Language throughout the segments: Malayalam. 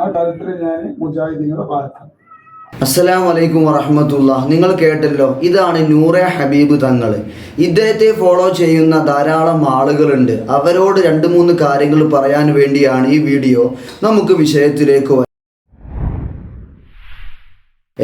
ആ ഞാൻ മുജാഹിദീങ്ങളുടെ ഭാഗത്താണ്. അസ്സലാം വലൈക്കും വറഹമത്തുള്ള നിങ്ങൾ കേട്ടല്ലോ ഇതാണ് നൂറെ ഹബീബ് തങ്ങൾ ഇദ്ദേഹത്തെ ഫോളോ ചെയ്യുന്ന ധാരാളം ആളുകളുണ്ട്. അവരോട് രണ്ട് മൂന്ന് കാര്യങ്ങൾ പറയാൻ വേണ്ടിയാണ് ഈ വീഡിയോ നമുക്ക് വിഷയത്തിലേക്ക്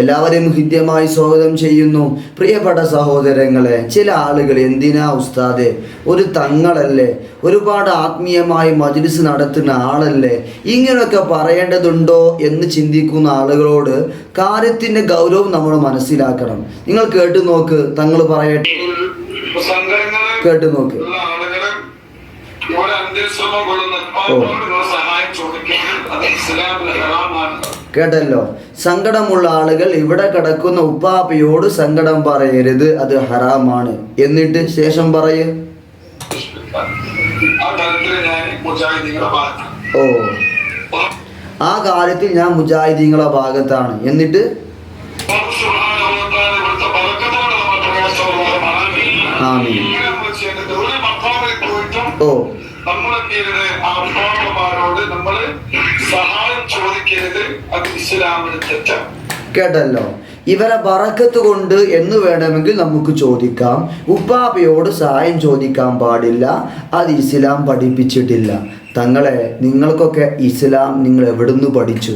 എല്ലാവരെയും ഹൃദ്യമായി സ്വാഗതം ചെയ്യുന്നു. പ്രിയപ്പെട്ട സഹോദരങ്ങളെ ചില ആളുകൾ എന്തിനാ ഉസ്താദെ? ഒരു തങ്ങളല്ലേ? ഒരുപാട് ആത്മീയമായി മജ്ലിസ് നടത്തുന്ന ആളല്ലേ? ഇങ്ങനെയൊക്കെ പറയേണ്ടതുണ്ടോ എന്ന് ചിന്തിക്കുന്ന ആളുകളോട് കാര്യത്തിന്റെ ഗൗരവം നമ്മൾ മനസ്സിലാക്കണം. നിങ്ങൾ കേട്ടു നോക്ക് തങ്ങൾ പറയട്ടെ. കേട്ടു നോക്ക് ഉള്ള കേട്ടല്ലോ. സങ്കടമുള്ള ആളുകൾ ഇവിടെ കിടക്കുന്ന ഉപ്പാപ്പയോട് സങ്കടം പറയരുത് അത് ഹറാമാണ്. എന്നിട്ട് ശേഷം പറയ്. ഓ. ആ കാര്യത്തിൽ ഞാൻ മുജാഹിദീങ്ങളെ ഭാഗത്താണ്. എന്നിട്ട്? ഓ. നമ്മൾ സഹായം കേട്ടല്ലോ? ഇവരെ ബറക്കത്ത് കൊണ്ട് എന്ന് വേണമെങ്കിൽ നമുക്ക് ചോദിക്കാം. ഉപ്പാപ്പയോട് സഹായം ചോദിക്കാൻ പാടില്ല. അത് ഇസ്ലാം പഠിപ്പിച്ചിട്ടില്ല. തങ്ങളെ നിങ്ങൾക്കൊക്കെ ഇസ്ലാം നിങ്ങൾ എവിടുന്ന് പഠിച്ചു?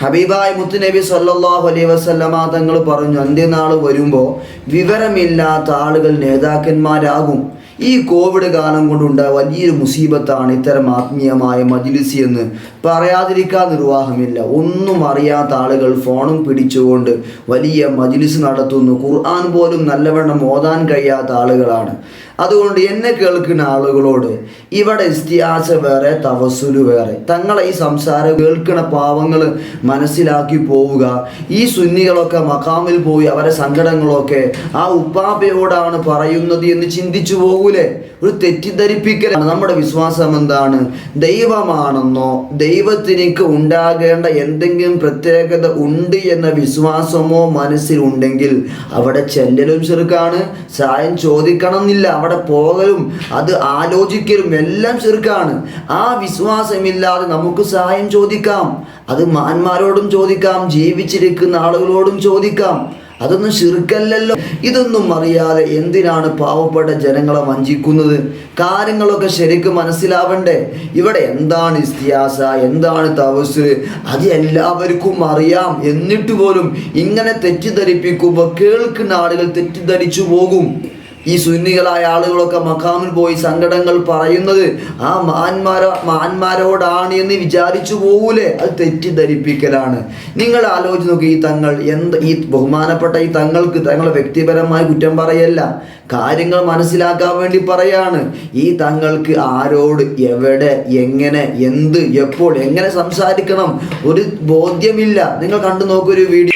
ഹബീബായ് മുത്തുനബി സല്ലാഹു അലൈ വസല്ലമ തങ്ങൾ പറഞ്ഞു അന്ത്യനാൾ വരുമ്പോൾ വിവരമില്ലാത്ത ആളുകൾ നേതാക്കന്മാരാകും. ഈ കോവിഡ് കാലം കൊണ്ടുണ്ടായ വലിയൊരു മുസീബത്താണ് ഇത്തരം ആത്മീയമായ മജിലിസി എന്ന് പറയാതിരിക്കാൻ നിർവാഹമില്ല. ഒന്നും അറിയാത്ത ആളുകൾ ഫോണും പിടിച്ചുകൊണ്ട് വലിയ മജിലിസ് നടത്തുന്നു. ഖുർആൻ പോലും നല്ലവണ്ണം ഓതാൻ കഴിയാത്ത ആളുകളാണ്. അതുകൊണ്ട് എന്നെ കേൾക്കുന്ന ആളുകളോട് ഇവിടെ ഇസ്തിയാസ വേറെ തവസുലു വേറെ. തങ്ങളെ ഈ സംസാരം കേൾക്കുന്ന പാവങ്ങൾ മനസ്സിലാക്കി പോവുക. ഈ സുന്നികളൊക്കെ മക്കാമിൽ പോയി അവരെ സങ്കടങ്ങളൊക്കെ ആ ഉപ്പാപ്പയോടാണ് പറയുന്നത് എന്ന് ചിന്തിച്ചു പോകൂലേ? ഒരു തെറ്റിദ്ധരിപ്പിക്കലാണ്. നമ്മുടെ വിശ്വാസം എന്താണ്? ദൈവമാണെന്നോ ദൈവത്തിനേക്ക് ഉണ്ടാകേണ്ട എന്തെങ്കിലും പ്രത്യേകത ഉണ്ട് എന്ന വിശ്വാസമോ മനസ്സിലുണ്ടെങ്കിൽ അവിടെ ചെല്ലലും ചെറുക്കാണ് സഹായം ചോദിക്കണം എന്നില്ല അവിടെ പോകലും അത് ആലോചിക്കലും എല്ലാം ചെറുക്കാണ്. ആ വിശ്വാസമില്ലാതെ നമുക്ക് സഹായം ചോദിക്കാം. അത് മാന്മാരോടും ചോദിക്കാം ജീവിച്ചിരിക്കുന്ന ആളുകളോടും ചോദിക്കാം. അതൊന്നും ശിർക്കല്ലല്ലോ ഇതൊന്നും അറിയാതെ എന്തിനാണ് പാവപ്പെട്ട ജനങ്ങളെ വഞ്ചിക്കുന്നത്? കാര്യങ്ങളൊക്കെ ശരിക്കും മനസ്സിലാവണ്ടേ? ഇവിടെ എന്താണ് ഇസ്തിയാസ? എന്താണ് തവസ് അത് എല്ലാവർക്കും അറിയാം. എന്നിട്ട് പോലും ഇങ്ങനെ തെറ്റിദ്ധരിപ്പിക്കുമ്പോൾ കേൾക്കുന്ന ആളുകൾ തെറ്റിദ്ധരിച്ചു പോകും. ഈ സുന്നികളായ ആളുകളൊക്കെ മഖാമിൽ പോയി സങ്കടങ്ങൾ പറയുന്നത് ആ മാന്മാരോ മഹാന്മാരോടാണ് എന്ന് വിചാരിച്ചു പോകൂലേ അത് തെറ്റിദ്ധരിപ്പിക്കലാണ്. നിങ്ങൾ ആലോചിച്ച് നോക്കി ഈ തങ്ങൾ എന്ത് ഈ ബഹുമാനപ്പെട്ട ഈ തങ്ങൾക്ക് തങ്ങളെ വ്യക്തിപരമായി കുറ്റം പറയല്ല. കാര്യങ്ങൾ മനസ്സിലാക്കാൻ വേണ്ടി പറയാണ്. ഈ തങ്ങൾക്ക് ആരോട് എവിടെ എങ്ങനെ എന്ത് എപ്പോൾ എങ്ങനെ സംസാരിക്കണം? ഒരു ബോധ്യമില്ല. നിങ്ങൾ കണ്ടു നോക്കൊരു ഒരു വീഡിയോ.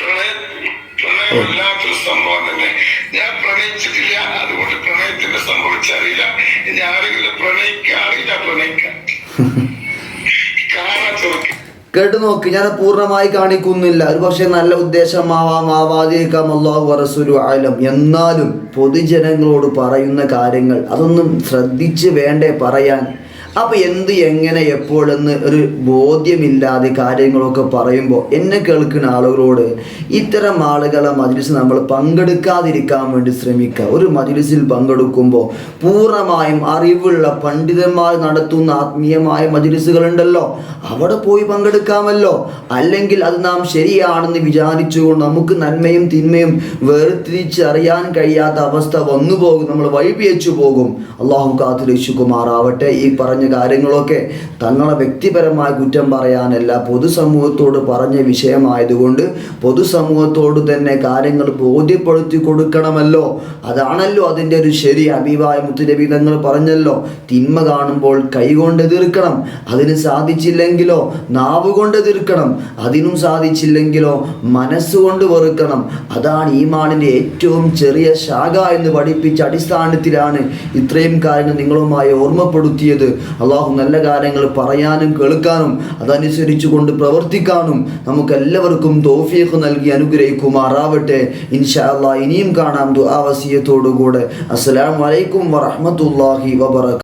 ഇനി ആരെങ്കിലും പ്രണയിക്കാറില്ല പ്രണയിക്കാൻ കേട്ടു നോക്ക് ഞാൻ പൂർണമായി കാണിക്കുന്നില്ല. ഒരു പക്ഷേ നല്ല ഉദ്ദേശമാവാം ആവാതിരിക്കാം അള്ളാഹു വറസുരു ആലം എന്നാലും പൊതുജനങ്ങളോട് പറയുന്ന കാര്യങ്ങൾ അതൊന്നും ശ്രദ്ധിച്ച് വേണ്ടേ പറയാൻ. അപ്പോൾ എന്ത് എങ്ങനെ എപ്പോഴെന്ന് ഒരു ബോധ്യമില്ലാതെ കാര്യങ്ങളൊക്കെ പറയുമ്പോൾ എന്നെ കേൾക്കുന്ന ആളുകളോട് ഇത്തരം ആളുകളെ മജ്ലിസ് നമ്മൾ പങ്കെടുക്കാതിരിക്കാൻ വേണ്ടി ശ്രമിക്കുക. ഒരു മജ്ലിസിൽ പങ്കെടുക്കുമ്പോൾ പൂർണമായും അറിവുള്ള പണ്ഡിതന്മാർ നടത്തുന്ന ആത്മീയമായ മജ്ലിസുകളുണ്ടല്ലോ. അവിടെ പോയി പങ്കെടുക്കാമല്ലോ. അല്ലെങ്കിൽ അത് നാം ശരിയാണെന്ന് വിചാരിച്ചുകൊണ്ട് നമുക്ക് നന്മയും തിന്മയും വേർതിരിച്ചറിയാൻ കഴിയാത്ത അവസ്ഥ വന്നു പോകും നമ്മൾ വഴിപിയച്ചു പോകും. അള്ളാഹു കാത്തുരക്ഷിക്കുമാറാവട്ടെ. ഈ പറഞ്ഞ കാര്യങ്ങളൊക്കെ തങ്ങളെ വ്യക്തിപരമായ കുറ്റം പറയാനല്ല പൊതുസമൂഹത്തോട് പറഞ്ഞ വിഷയമായതുകൊണ്ട് പൊതുസമൂഹത്തോട് തന്നെ കാര്യങ്ങൾ ബോധ്യപ്പെടുത്തി കൊടുക്കണമല്ലോ. അതാണല്ലോ അതിന്റെ ഒരു ശരി അഭിവായ മുത്തുനബി തങ്ങൾ പറഞ്ഞല്ലോ തിന്മ കാണുമ്പോൾ കൈകൊണ്ട് എതിർക്കണം അതിന് സാധിച്ചില്ലെങ്കിലോ നാവ് കൊണ്ട് എതിർക്കണം അതിനും സാധിച്ചില്ലെങ്കിലോ മനസ്സുകൊണ്ട് വെറുക്കണം. അതാണ് ഈമാനിന്റെ ഏറ്റവും ചെറിയ ശാഖ എന്ന് പഠിപ്പിച്ച അടിസ്ഥാനത്തിലാണ് ഇത്രയും കാര്യങ്ങൾ നിങ്ങളുമായി ഓർമ്മപ്പെടുത്തിയത്. അള്ളാഹു നല്ല കാര്യങ്ങൾ പറയാനും കേൾക്കാനും അതനുസരിച്ച് കൊണ്ട് പ്രവർത്തിക്കാനും നമുക്ക് എല്ലാവർക്കും തോഫിയക്ക് നൽകി അനുഗ്രഹിക്കുമാറാവട്ടെ. ഇൻഷാ ഇനിയും കാണാം ദുആവസിയത്തോടുകൂടെ അസ്സലാമു അലൈക്കും വറഹ്മത്തുള്ളാഹി വബറകാതുഹു